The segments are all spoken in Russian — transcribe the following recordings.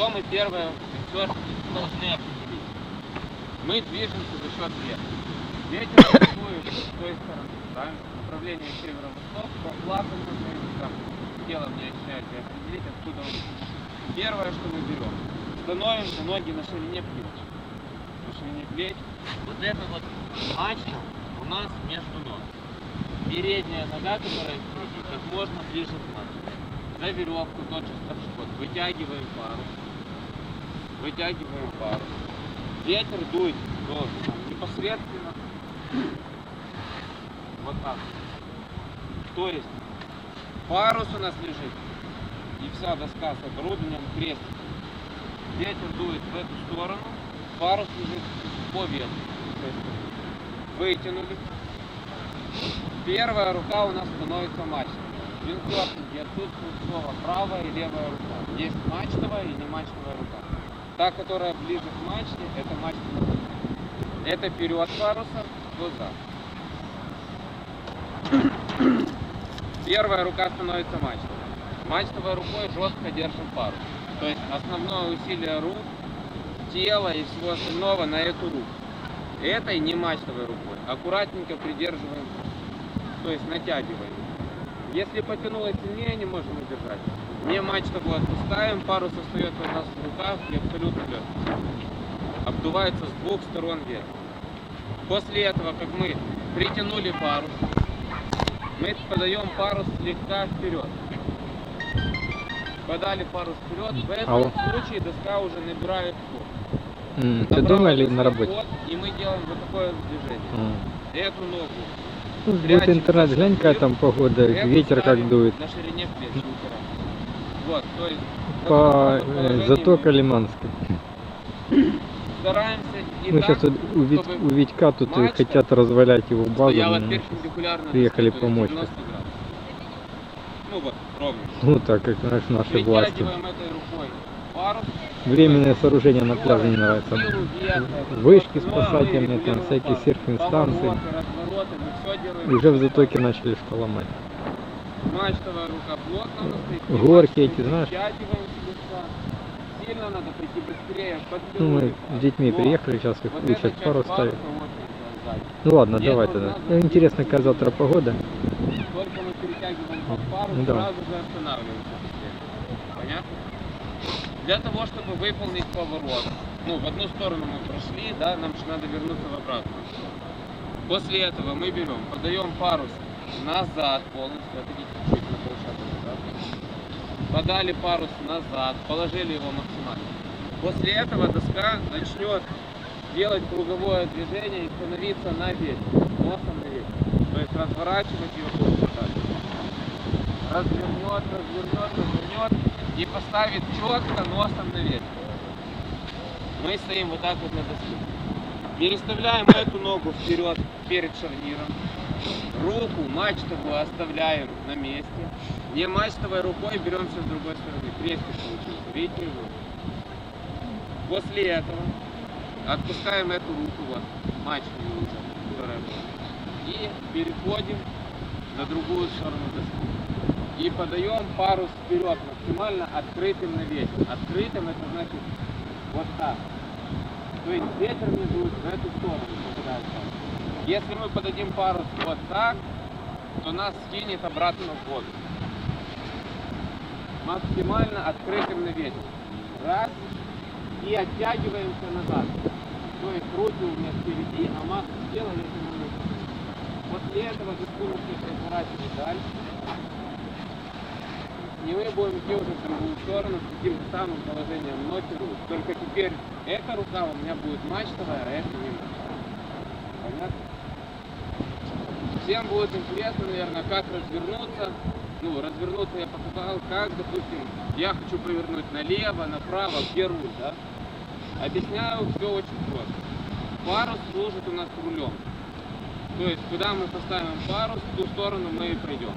Что мы первое все должны определить? Мы движемся за счет ветра. Ветер дует с той стороны, правильно? Направление северо-восток, по флагу можно там телом не ощущать и определить, откуда он. Первое, что мы берем, становимся ноги на ширине плеч. На ширине плеч. Вот это вот мачта у нас между ног. Передняя нога, которая как можно ближе к мачте. За веревку тот же старшход. Вытягиваем парус. Вытягиваем парус. Ветер дует должен непосредственно вот так. То есть парус у нас лежит и вся доска с оборудованием крестиком. Ветер дует в эту сторону, парус лежит по ветру. Вытянули. Первая рука у нас становится мачтой. В виндсерфинге отсутствует слово правая и левая рука. Есть мачтовая и не мачтовая рука. Та, которая ближе к мачте, это рука. Это вперед паруса, то за. Первая рука становится мачтовой. Мачтовой рукой жестко держим парус. То есть основное усилие рук, тела и всего остального на эту руку. Этой не мачтовой рукой. Аккуратненько придерживаем, то есть натягиваем. Если потянуло сильнее, не можем удержать. Не мачтовую отпускаем, парус остается у нас в руках и абсолютно легкий. Обдувается с двух сторон ветер. После этого, как мы притянули парус, мы подаем парус слегка вперед. Подали парус вперед, в этом Алло. случае доска уже набирает ход. М, Ты доска на работе? ход, И мы делаем вот такое движение. М. Эту ногу. Ну, Вот Прячем интернет, за глянь, какая спину. там погода, ветер как дует. На ширине плеч. Вот, то есть По э, затока мы Лиманской. стараемся не Мы так, сейчас у, Вит- у Витька тут мачта хотят развалять его базу. ну, приехали помочь. 90 градусов. Ну вот, ровно. Ну так, как знаешь, наши власти. Временное сооружение на пляже не нравится. Вышки спасательные, там регулируем всякие все делаем. Уже в затоке начали что ломать. Мачтовая рука плотно стоит. Горки эти, знаешь? Сильно надо пойти быстрее. Ну, мы с детьми приехали, сейчас их вот учат пару ставить. Ну ладно, Нет, давай тогда. Ну, Интересно, какая завтра погода. Только мы перетягиваем парус, Ну, давай. сразу же останавливаемся. Понятно? Для того, чтобы выполнить поворот, ну, в одну сторону мы прошли, да, нам же надо вернуться в обратную. После этого мы берем, подаем парус назад полностью, отойдите чуть на полшага назад. Подали парус назад, положили его максимально. После этого доска начнет делать круговое движение и становиться на ветер, носом на ветер. То есть разворачивать ее так. Развернет, развернет, развернет и поставит четко носом на ветер. Мы стоим вот так вот на доске. Переставляем эту ногу вперед перед шарниром. Руку мачтовую оставляем на месте. Не мачтовой рукой беремся с другой стороны. Крестик получился. Видите его? После этого отпускаем эту руку, вот, мачтовую уже, которая была. И переходим на другую сторону доски. И подаем парус вперед, максимально открытым на ветер. Открытым это значит вот так. То есть ветер не дует в эту сторону, попадает парус. Если мы подадим парус вот так, то нас скинет обратно в воду. Максимально открытым на ветер. Раз. И оттягиваемся назад. То есть руки у меня впереди, а массу тела я. После этого доску начнет разворачивать дальше. И мы будем идти уже в другую сторону с таким же самым положением ноги. Только теперь эта рука у меня будет мачтовая, а эта не мачтовая. Понятно? Всем будет интересно, наверное, как развернуться. Ну, развернуться я показал, как, допустим, я хочу повернуть налево, направо, где руль, да? Объясняю все очень просто. Парус служит у нас рулем. То есть, куда мы поставим парус, в ту сторону мы и пойдем.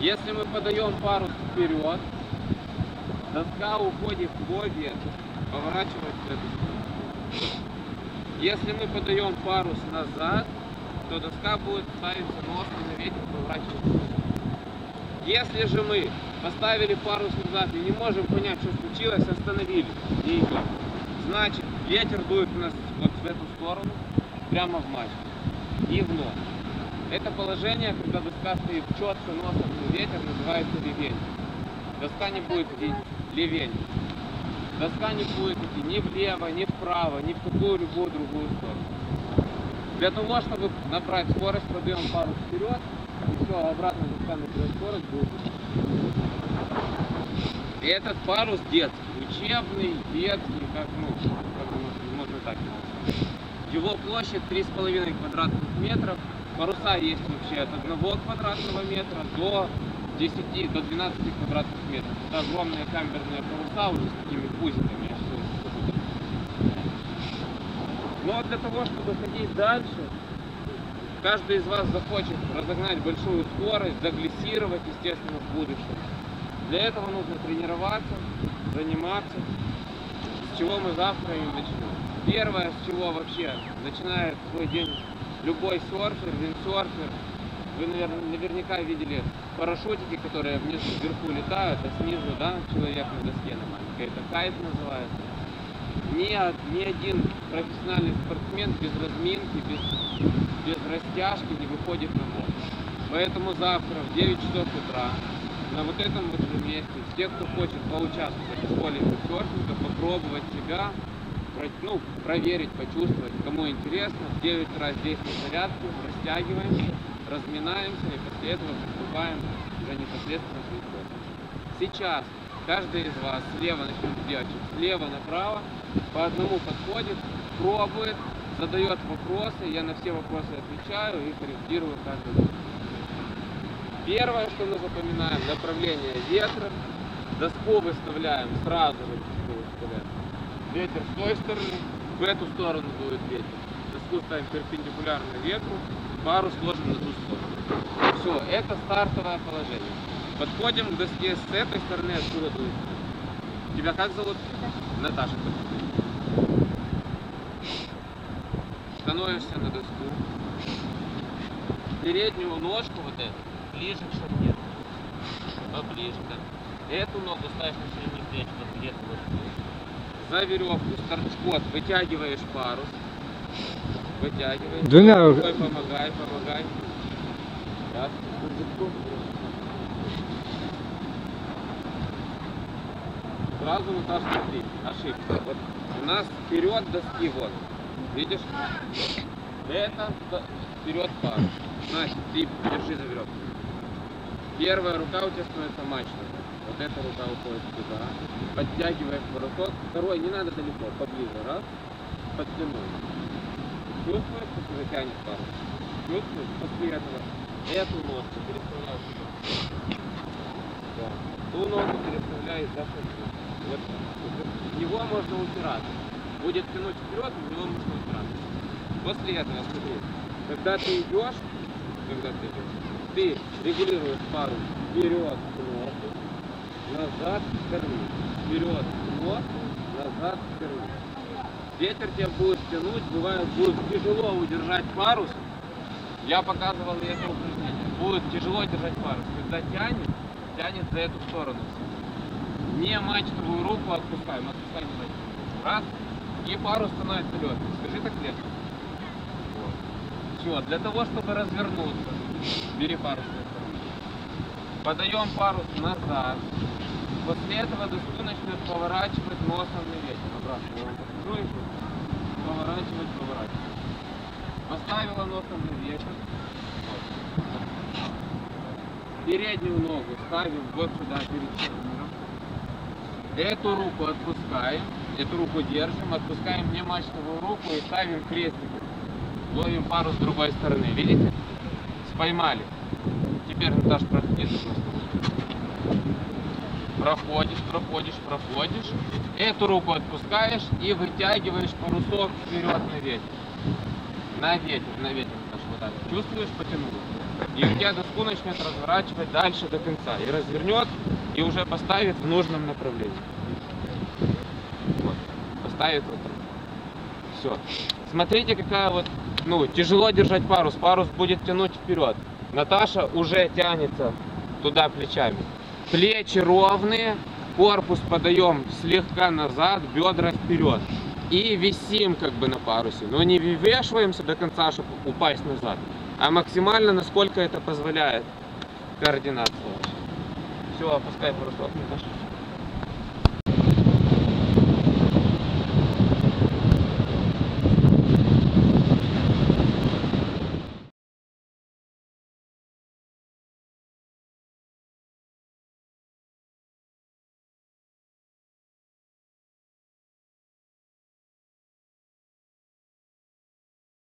Если мы подаем парус вперед, доска уходит в ветер, поворачивает в эту сторону. Если мы подаем парус назад, то доска будет ставиться носом на ветер, поворачивать. в эту сторону. Если же мы поставили парус назад и не можем понять, что случилось, остановились, идем. Значит, ветер дует у нас вот в эту сторону, прямо в мачту и в нос. Это положение, когда доска стоит четко носом на ветер, называется ливень. Доска не будет идти ливень. Доска не будет идти ни влево, ни вправо, ни в какую-либо другую сторону. Для того, чтобы набрать скорость, подаем пару вперед, и все, обратно наберет скорость, будет. Этот парус детский, учебный, детский, как, ну, как можно, можно так назвать. Его площадь 3,5 квадратных метров. Паруса есть вообще от 1 квадратного метра до 10, до 12 квадратных метров. Это огромные камерные паруса уже с такими пузиками. я сейчас покажу. Но для того, чтобы ходить дальше, каждый из вас захочет разогнать большую скорость, заглиссировать, естественно, в будущем. Для этого нужно тренироваться, заниматься. С чего мы завтра и начнем. Первое, с чего вообще начинает свой день любой серфер, виндсерфер. Вы, наверняка видели парашютики, которые внизу, вверху летают, а снизу, да, человек на доске на маленькой. Это кайт называется. Ни, ни один профессиональный спортсмен без разминки, без, без растяжки не выходит на воду. Поэтому завтра в 9 часов утра на вот этом вот же месте все, кто хочет поучаствовать в школе серфинга, попробовать себя, ну, проверить, почувствовать, кому интересно, в 9 раз здесь на зарядке, растягиваемся, разминаемся и после этого приступаем уже непосредственно к. Сейчас каждый из вас слева начнет девочек, слева направо, по одному подходит, пробует, задает вопросы, я на все вопросы отвечаю и корректирую каждый. Первое, что мы запоминаем, направление ветра. Доску выставляем сразу же. Ветер с той стороны, в эту сторону дует ветер. Доску ставим перпендикулярно ветру, парус ложим на ту сторону. Все, это стартовое положение. Подходим к доске с этой стороны, откуда дует. Тебя как зовут? Наташа. подходи. Становишься на доску. Переднюю ножку вот эту ближе к шагне. Поближе, да. Эту ногу ставишь на ширине плеч, вот где-то вот. За веревку с торчком вытягиваешь парус. Вытягиваешь. Двумя- помогай, помогай. Раз. Сразу, Наташа, смотри, ошибка. Вот у нас вперед доски вот. Видишь? Это вперед парус. Значит, ты держи за веревку. Первая рука у тебя становится мачта. Вот эта рука уходит сюда. Подтягиваешь парусок. Второй не надо далеко, поближе. Раз. Подтянул. Чувствуешь, как уже тянет парус? Чувствуешь? После этого эту ножку переставляешь. Да. Ту ногу переставляешь за шагу. Вот. В него можно упираться. Будет тянуть вперед, в него можно упираться. После этого, смотри, когда ты идешь, когда ты идешь, ты регулируешь пару вперед носу, назад к корму. Вперед носу, назад к корму. Ветер тебя будет тянуть, бывает, будет тяжело удержать парус. Я показывал это упражнение. Будет тяжело держать парус. Когда тянет, тянет за эту сторону. Не мачтовую руку отпускаем, отпускаем. Раз, и парус становится легким. Скажи так легче. Все, для того, чтобы развернуться, бери парус. Подаем парус назад. После этого доску начнет поворачивать носом на ветер. Обратно. Поворачивать, поворачивать. Поставила носом на ветер. Переднюю ногу ставим вот сюда перед. Эту руку отпускаем, эту руку держим, отпускаем мачтовую руку и ставим крестик. Ловим пару с другой стороны, видите? Споймали. Теперь, Наташа, проходи. Проходишь, проходишь, проходишь. Эту руку отпускаешь и вытягиваешь парусок вперед на ветер. На ветер, на ветер, Наташа, вот так. Чувствуешь, потянул. И у тебя доску начнет разворачивать дальше до конца. И развернет, и уже поставит в нужном направлении. Вот. Поставит вот так. Все. Смотрите, какая вот, ну, тяжело держать парус. Парус будет тянуть вперед. Наташа уже тянется туда плечами. Плечи ровные, корпус подаем слегка назад, бедра вперед. И висим как бы на парусе. Но не вывешиваемся до конца, чтобы упасть назад. А максимально, насколько это позволяет координация. Все, опускай парусок.